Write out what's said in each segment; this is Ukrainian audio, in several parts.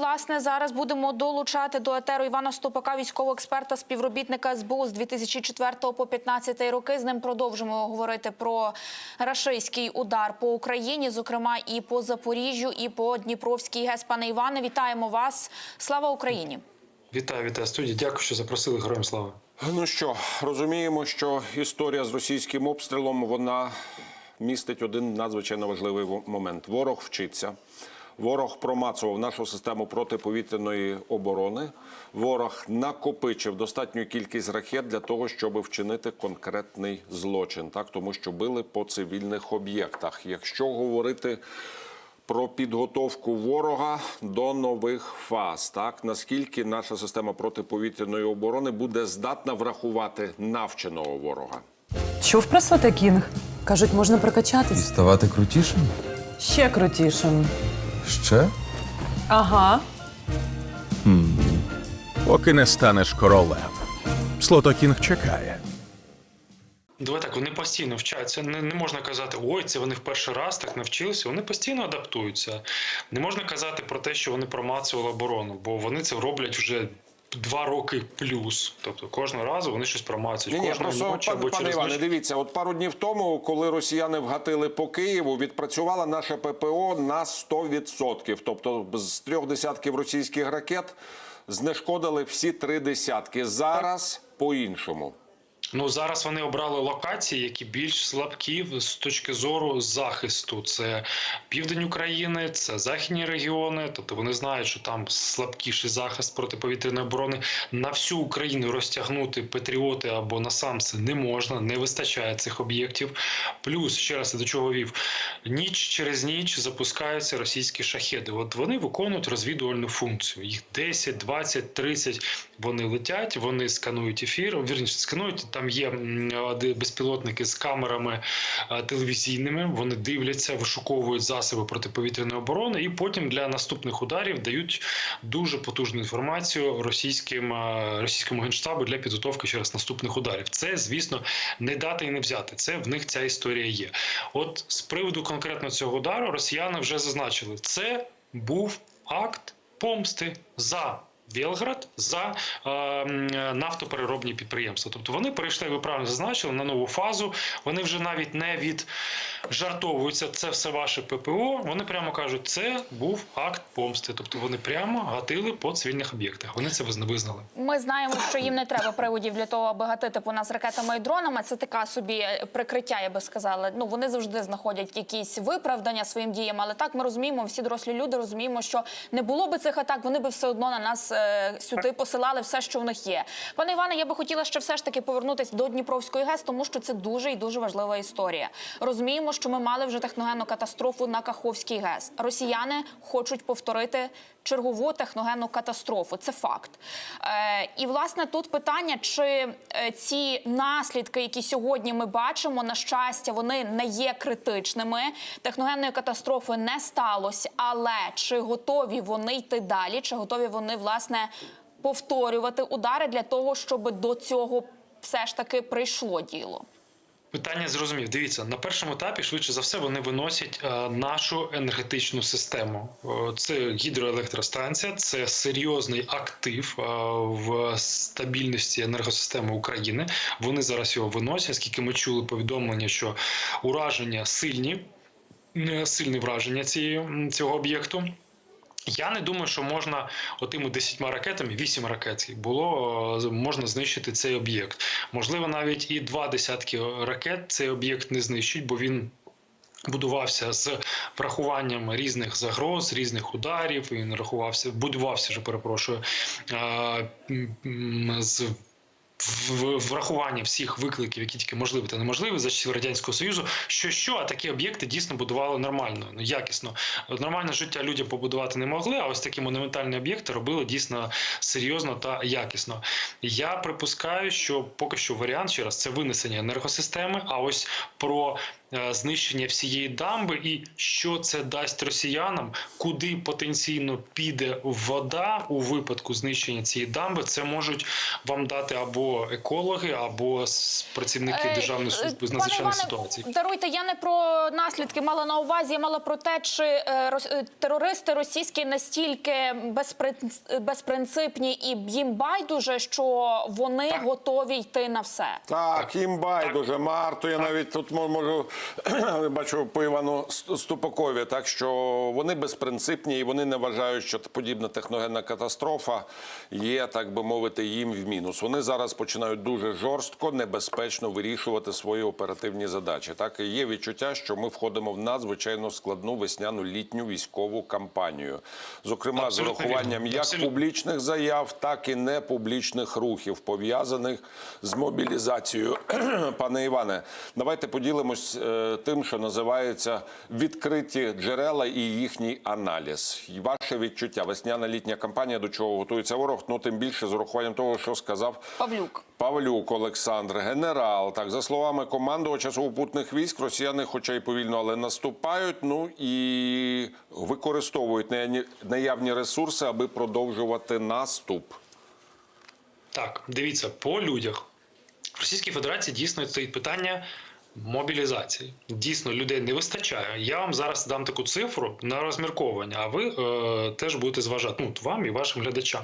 власне зараз будемо долучати до етеру Івана Стопака, військового експерта, співробітника СБУ з 2004 по 15 роки. З ним продовжимо говорити про рашистський удар по Україні, зокрема і по Запоріжжю, і по Дніпровській ГЕС. Пане Іване, вітаємо вас. Слава Україні! Вітаю, вітаю студії. Дякую, що запросили. Героям слава. Ну що, розуміємо, що історія з російським обстрілом вона містить один надзвичайно важливий момент. Ворог вчиться. Ворог промацував нашу систему протиповітряної оборони. Ворог накопичив достатню кількість ракет для того, щоб вчинити конкретний злочин, так тому що били по цивільних об'єктах. Якщо говорити про підготовку ворога до нових фаз. Так наскільки наша система протиповітряної оборони буде здатна врахувати навченого ворога? Чув про Свете Кінг? Кажуть, можна прокачатись. Ставати крутішим? Ще крутішим. Ще? Ага. поки не станеш королем. Слотокінг чекає. Давай так, вони постійно вчаться. Не, не можна казати, ой, це вони в перший раз так навчилися. Вони постійно адаптуються. Не можна казати про те, що вони промацували оборону, бо вони це роблять вже. Два роки плюс, тобто кожного разу вони щось промацують. Ні, ні, просто ночі пане, або пане через Іване, ніч. дивіться, от пару днів тому, коли росіяни вгатили по Києву, відпрацювала наше ППО на 100%. Тобто з трьох десятків російських ракет знешкодили всі три десятки. Зараз по-іншому. Ну зараз вони обрали локації, які більш слабкі з точки зору захисту. Це південь України, це західні регіони. Тобто вони знають, що там слабкіший захист протиповітряної оборони. На всю Україну розтягнути патріоти або насамси не можна, не вистачає цих об'єктів. Плюс ще раз до чого вів ніч через ніч запускаються російські шахеди. От вони виконують розвідувальну функцію. Їх 10, 20, 30 вони летять, вони сканують ефір. Вірніше сканують. Там є безпілотники з камерами телевізійними. Вони дивляться, вишуковують засоби протиповітряної оборони, і потім для наступних ударів дають дуже потужну інформацію російським російському генштабу для підготовки ще раз наступних ударів. Це, звісно, не дати і не взяти. Це в них ця історія є. От з приводу конкретно цього удару росіяни вже зазначили, це був акт помсти за. Білград за е, нафтопереробні підприємства. Тобто вони перейшли, ви правильно зазначили, на нову фазу. Вони вже навіть не віджартовуються. Це все ваше ППО. Вони прямо кажуть, це був акт помсти. Тобто вони прямо гатили по цивільних об'єктах. Вони це визна- визнали. Ми знаємо, що їм не треба приводів для того, аби гатити по нас ракетами і дронами. Це така собі е, прикриття, я би сказала. Ну вони завжди знаходять якісь виправдання своїм діям. Але так ми розуміємо, всі дорослі люди розуміємо, що не було би цих атак, вони би все одно на нас е, сюди посилали все, що в них є. Пане Іване, я би хотіла ще все ж таки повернутися до Дніпровської ГЕС, тому що це дуже і дуже важлива історія. Розуміємо, що ми мали вже техногенну катастрофу на Каховській ГЕС. Росіяни хочуть повторити чергову техногенну катастрофу. Це факт. Е, і власне тут питання, чи е, ці наслідки, які сьогодні ми бачимо, на щастя, вони не є критичними. Техногенної катастрофи не сталося, але чи готові вони йти далі? Чи готові вони власне повторювати удари для того, щоб до цього все ж таки прийшло діло? Питання зрозумів. Дивіться, на першому етапі, швидше за все, вони виносять е, нашу енергетичну систему. Е, Це гідроелектростанція, це серйозний актив е, в стабільності енергосистеми України. Вони зараз його виносять, оскільки ми чули повідомлення, що ураження сильні, сильне враження цієї, цього об'єкту. Я не думаю, що можна отими 10 ракетами, 8 ракет було е, можна знищити цей об'єкт. Можливо, навіть і два десятки ракет цей об'єкт не знищить, бо він. Будувався з врахуванням різних загроз, різних ударів. Він рахувався, будувався вже перепрошую е, з врахування всіх викликів, які тільки можливі та неможливі за часів радянського союзу. Що що, а такі об'єкти дійсно будували нормально, ну якісно. Нормальне життя людям побудувати не могли. А ось такі монументальні об'єкти робили дійсно серйозно та якісно. Я припускаю, що поки що варіант ще раз це винесення енергосистеми. А ось про знищення всієї дамби, і що це дасть росіянам, куди потенційно піде вода у випадку знищення цієї дамби, це можуть вам дати або екологи, або працівники Е, Державної е, служби з надзвичайних ситуацій. Даруйте, я не про наслідки мала на увазі, я мала про те, чи е, е, терористи російські настільки безпринц- безпринципні і їм байдуже, що вони готові йти на все. Так, їм байдуже, Марто, я навіть тут мо- бачу по Івану Ступакові, так що вони безпринципні і вони не вважають, що подібна техногенна катастрофа є, так би мовити, їм в мінус. Вони зараз починають дуже жорстко, небезпечно вирішувати свої оперативні задачі. Так і є відчуття, що ми входимо в надзвичайно складну весняну літню військову кампанію, зокрема з Абсолютно урахуванням як Абсолютно. публічних заяв, так і непублічних рухів, пов'язаних з мобілізацією. Пане Іване, давайте поділимось е, тим, що називається відкриті джерела і їхній аналіз. І Ваше відчуття, весняна літня кампанія, до чого готується ворог, ну тим більше з урахуванням того, що сказав Павлюк. Павлюк Олександр, генерал. Так, за словами командувача сухопутних військ, росіяни, хоча й повільно, але наступають. Ну і використовують наявні- наявні ресурси, аби продовжувати наступ. Так, дивіться, по людях. В Російській Федерації дійсно стоїть питання мобілізації. Дійсно, людей не вистачає. Я вам зараз дам таку цифру на розмірковування, а ви е, теж будете зважати ну, вам і вашим глядачам.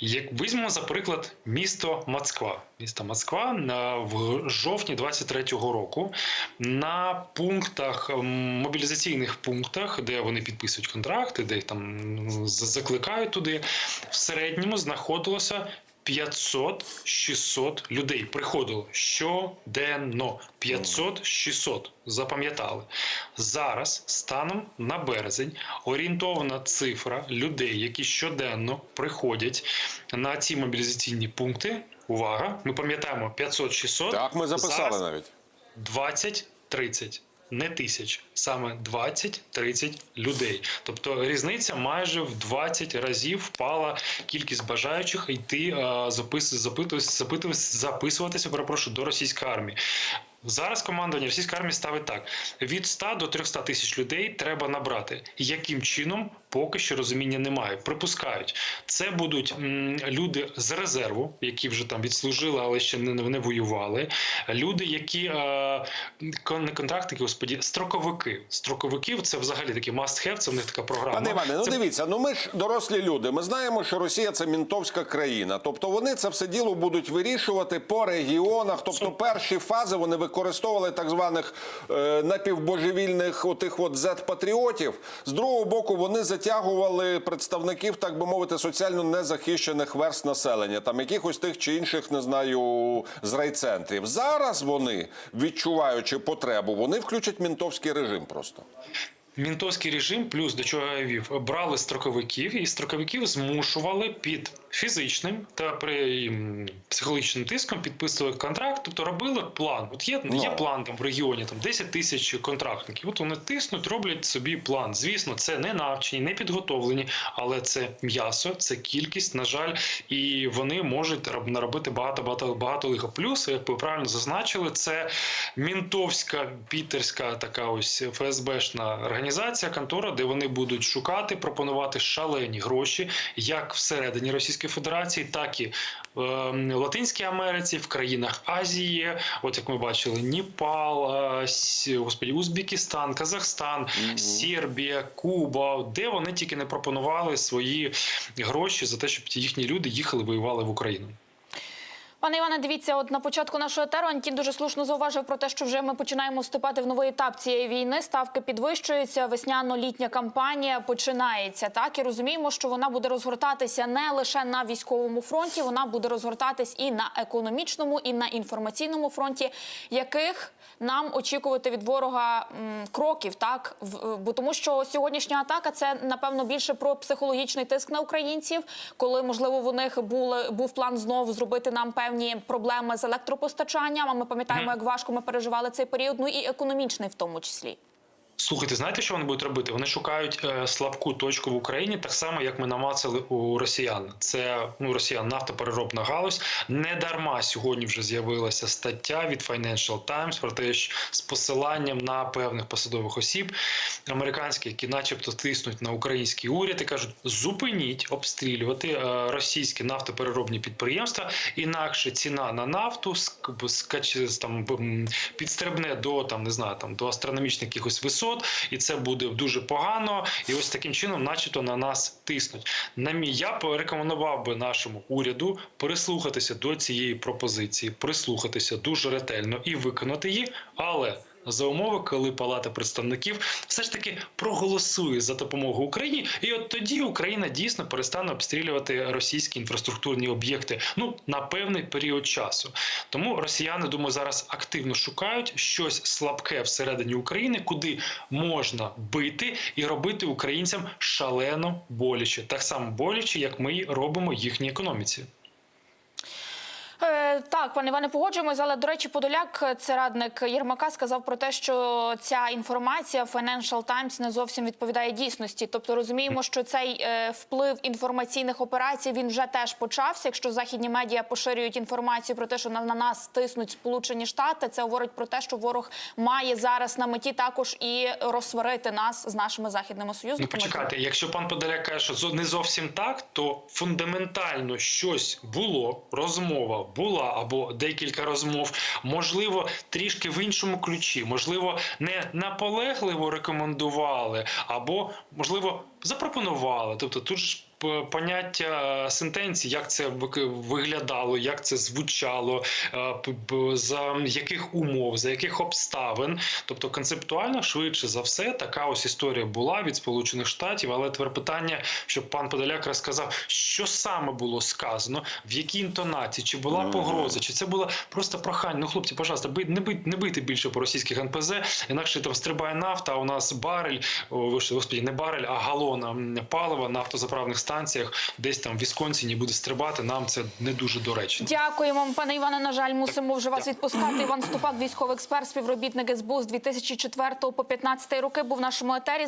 Як візьмемо, за приклад, місто Москва. Місто Москва на в жовтні 23-го року на пунктах мобілізаційних пунктах, де вони підписують контракти, де їх там закликають туди, в середньому знаходилося 500-600 людей приходило щоденно. 500-600, запам'ятали. Зараз, станом на березень, орієнтована цифра людей, які щоденно приходять на ці мобілізаційні пункти. Увага! Ми пам'ятаємо 500-600. Так, ми записали Зараз навіть. 20-30. Не тисяч, саме 20-30 людей. Тобто різниця майже в 20 разів впала кількість бажаючих йти записуватися запис, запитуватися, запитуватися, записуватися, перепрошую, до російської армії. Зараз командування російської армії ставить так: від 100 до 300 тисяч людей треба набрати. Яким чином поки що розуміння немає. Припускають, це будуть люди з резерву, які вже там відслужили, але ще не, не воювали. Люди, які е, не контрактники, господі, строковики. Строковиків це взагалі такий must have, це в них така програма. Пане Іване, ну Це дивіться, ну ми ж дорослі люди. Ми знаємо, що Росія це мінтовська країна. Тобто вони це все діло будуть вирішувати по регіонах. Тобто перші фази вони використовували так званих е, напівбожевільних отих от зет-патріотів. З другого боку, вони затягували представників, так би мовити, соціально незахищених верст населення, там якихось тих чи інших, не знаю, з райцентрів. Зараз вони, відчуваючи потребу, вони включать мінтовський режим просто. Мінтовський режим, плюс до чого я вів, брали строковиків і строковиків змушували під фізичним та при психологічним тиском підписували контракт, тобто робили план. От є, є Ну. план там в регіоні, там 10 тисяч контрактників. От вони тиснуть, роблять собі план. Звісно, це не навчені, не підготовлені, але це м'ясо, це кількість, на жаль, і вони можуть наробити багато багато багато лиха. Плюс, як ви правильно зазначили, це мінтовська пітерська така ось ФСБшна організація, контора, де вони будуть шукати, пропонувати шалені гроші, як всередині Російської Федерації, так і е, в Латинській Америці, в країнах Азії. От як ми бачили, Ніпал, е, господі, Узбекистан, Казахстан, Сербія, Куба, де вони тільки не пропонували свої гроші за те, щоб їхні люди їхали воювали в Україну. Пане Іване, дивіться, от на початку нашого етеру Антін дуже слушно зауважив про те, що вже ми починаємо вступати в новий етап цієї війни. Ставки підвищуються, весняно-літня кампанія починається. Так і розуміємо, що вона буде розгортатися не лише на військовому фронті, вона буде розгортатись і на економічному, і на інформаційному фронті, яких нам очікувати від ворога м, кроків, так В- бо тому, що сьогоднішня атака це напевно більше про психологічний тиск на українців, коли можливо в них були був план знову зробити нам певні проблеми з електропостачанням. А ми пам'ятаємо, як важко ми переживали цей період. Ну і економічний в тому числі. Слухайте, знаєте, що вони будуть робити? Вони шукають е, слабку точку в Україні, так само як ми намацали у росіян. Це ну росіян нафтопереробна галузь. Не дарма сьогодні вже з'явилася стаття від Financial Times про те, що з посиланням на певних посадових осіб американських, які, начебто, тиснуть на український уряд і кажуть: зупиніть обстрілювати е, російські нафтопереробні підприємства, інакше ціна на нафту ск- скаче там підстрибне до там не знаю там до астрономічних якихось висот, і це буде дуже погано. І ось таким чином, начебто, на нас тиснуть. На мій я порекомендував би нашому уряду прислухатися до цієї пропозиції, прислухатися дуже ретельно і виконати її, але. За умови, коли Палата представників все ж таки проголосує за допомогу Україні, і от тоді Україна дійсно перестане обстрілювати російські інфраструктурні об'єкти ну на певний період часу. Тому росіяни, думаю, зараз активно шукають щось слабке всередині України, куди можна бити і робити українцям шалено боляче, так само боляче, як ми робимо їхній економіці. Е, так, пане Іване, погоджуємось, але до речі, Подоляк, це радник Єрмака, сказав про те, що ця інформація Financial Times не зовсім відповідає дійсності. Тобто розуміємо, що цей е, вплив інформаційних операцій він вже теж почався. Якщо західні медіа поширюють інформацію про те, що на, на нас тиснуть Сполучені Штати, це говорить про те, що ворог має зараз на меті також і розсварити нас з нашими західними Ну, союзниками. почекайте, якщо пан Подоляк каже, що не зовсім так, то фундаментально щось було, розмова була або декілька розмов, можливо, трішки в іншому ключі, можливо, не наполегливо рекомендували, або можливо запропонували. Тобто тут ж поняття е, сентенції, як це виглядало, як це звучало, е, за яких умов, за яких обставин. Тобто концептуально швидше за все така ось історія була від Сполучених Штатів. Але тепер питання, щоб пан Подоляк розказав, що саме було сказано, в якій інтонації, чи була погроза, чи це було просто прохання. Ну, хлопці, пожалуйста, не бийте, не бийте більше по російських НПЗ, інакше там стрибає нафта. А у нас барель, о, господі, не барель, а галон м, палива на станціях, десь там в Вісконсіні буде стрибати. Нам це не дуже доречно. Дякуємо, пане Іване. На жаль, мусимо вже вас відпускати. Іван Ступак, військовий експерт, співробітник СБУ з 2004 по 2015 роки був в нашому етері.